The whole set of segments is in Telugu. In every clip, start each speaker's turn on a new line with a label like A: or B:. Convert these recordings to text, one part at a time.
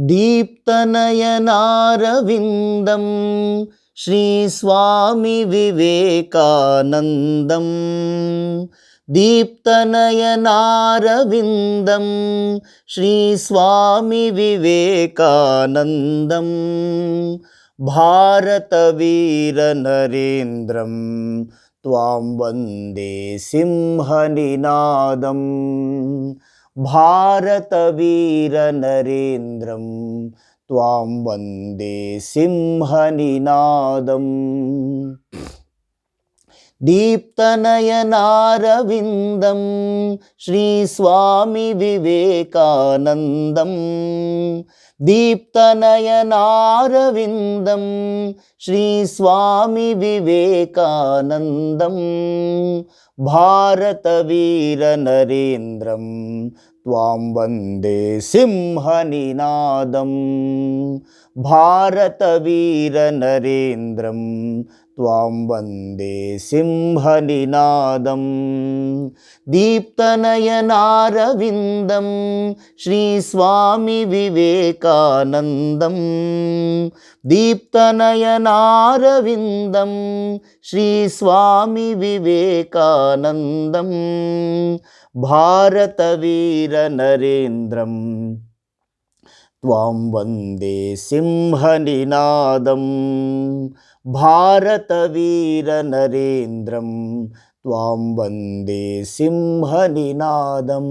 A: दीप्तनयनारविन्दं श्रीस्वामि विवेकानन्दं। दीप्तनयनारविन्दं श्रीस्वामि विवेकानन्दं। भारतवीरनरेन्द्रं त्वां वन्दे सिंहनिनादम् भारतवीरनरेन्द्रं त्वां वंदे सिंहनिनादम्। दीप्तनयनारविन्दं श्रीस्वामि विवेकानन्दं। दीप्तनयनारविन्दं श्रीस्वामि विवेकानन्दं। भारतवीरनरेन्द्रं त्वां वन्दे सिंहनिनादं भारतवीरनरेन्द्रं त्वां वन्दे सिंहनिनादं दीप्तनयनारविन्दं श्रीस्वामिविवेकानन्दं दीप्तनयनारविन्दं श्रीस्वामिविवेकानन्दं भारतवीरनरेन्द्रम् त्वां वन्दे सिंहनिनादं। भारतवीरनरेन्द्रं त्वां वन्दे सिंहनिनादं।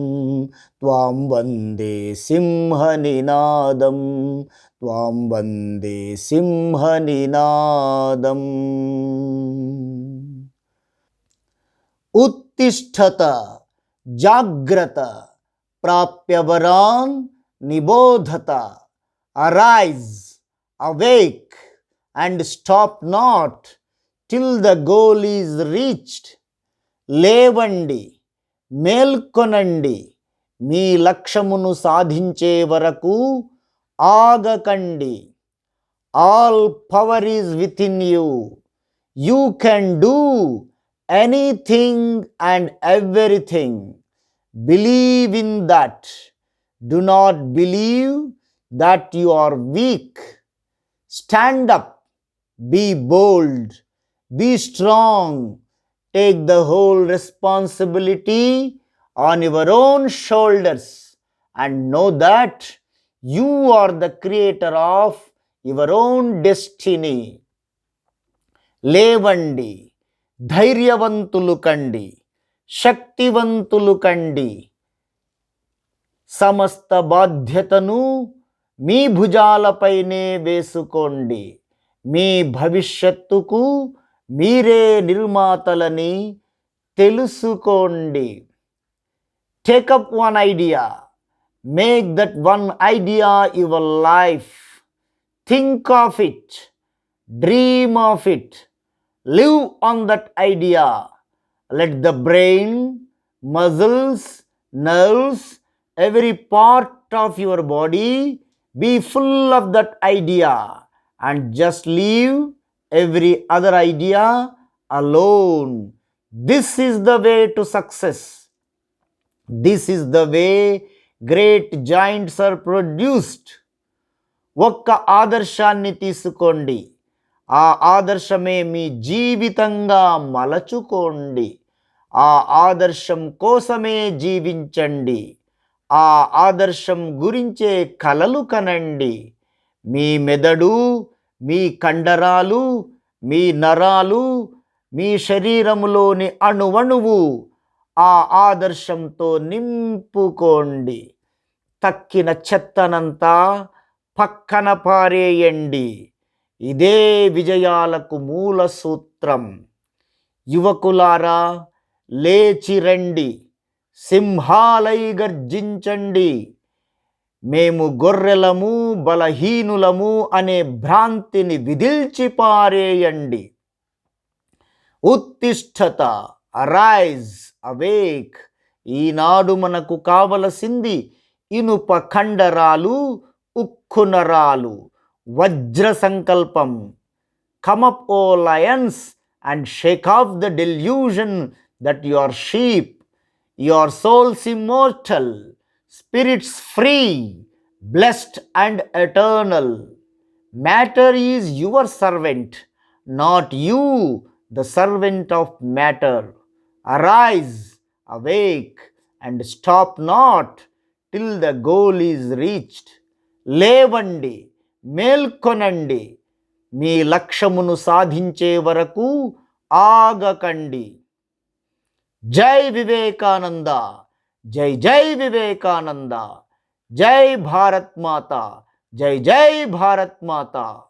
A: त्वां वन्दे सिंहनिनादं। त्वां वन्दे सिंहनिनादम् उत्तिष्ठत जाग्रत प्राप्यवरान् నిబోధత arise awake and stop not till the goal is reached లేవండి మేల్కొనండి మీ లక్ష్యమును సాధించే వరకు ఆగకండి. All power is within you you can do anything and everything believe in that Do not believe that you are weak stand up be bold, be strong, take the whole responsibility on your own shoulders and know that you are the creator of your own destiny. లేవండి ధైర్యవంతులు కండి శక్తివంతులు కండి సమస్త బాధ్యతను మీ భుజాలపైనే వేసుకోండి. మీ భవిష్యత్తుకు మీరే నిర్మాతలని తెలుసుకోండి. Take up one idea make that one idea your life think of it dream of it live on that idea let the brain muscles nerves every part of your body be full of that idea and just leave every other idea alone. This is the way to success. This is the way great giants are produced. ఒక్క ఆదర్శాన్ని తీసుకోండి ఆ ఆదర్శమే మీ జీవితంగా మలచుకోండి ఆ ఆదర్శం కోసమే జీవించండి ఆ ఆదర్శం గురించే కలలు కనండి. మీ మెదడు మీ కండరాలు మీ నరాలు మీ శరీరములోని అణువణువు ఆ ఆదర్శంతో నింపుకోండి. తక్కిన చెత్తనంతా పక్కన పారేయండి. ఇదే విజయాలకు మూల సూత్రం. యువకులారా లేచి రండి. సింహాలై గర్జించండి. మేము గొర్రెలము బలహీనులము అనే భ్రాంతిని విదిల్చి పారేయండి. ఉత్తిష్టత అరైజ్ అవేక్ ఈనాడు మనకు కావలసింది ఇనుప కండరాలు ఉక్కు నరాలు వజ్ర సంకల్పం come up o lions and shake off the delusion that your sheep your souls immortal, spirits free, blessed and eternal. Matter is your servant, not you, the servant of matter. Arise, awake, and stop not till the goal is reached. లేవండి మేల్కొనండి మీ లక్ష్యమును సాధించే వరకు ఆగకండి जय विवेकानंद जय जय विवेकानंद जय भारत माता जय जय भारत माता।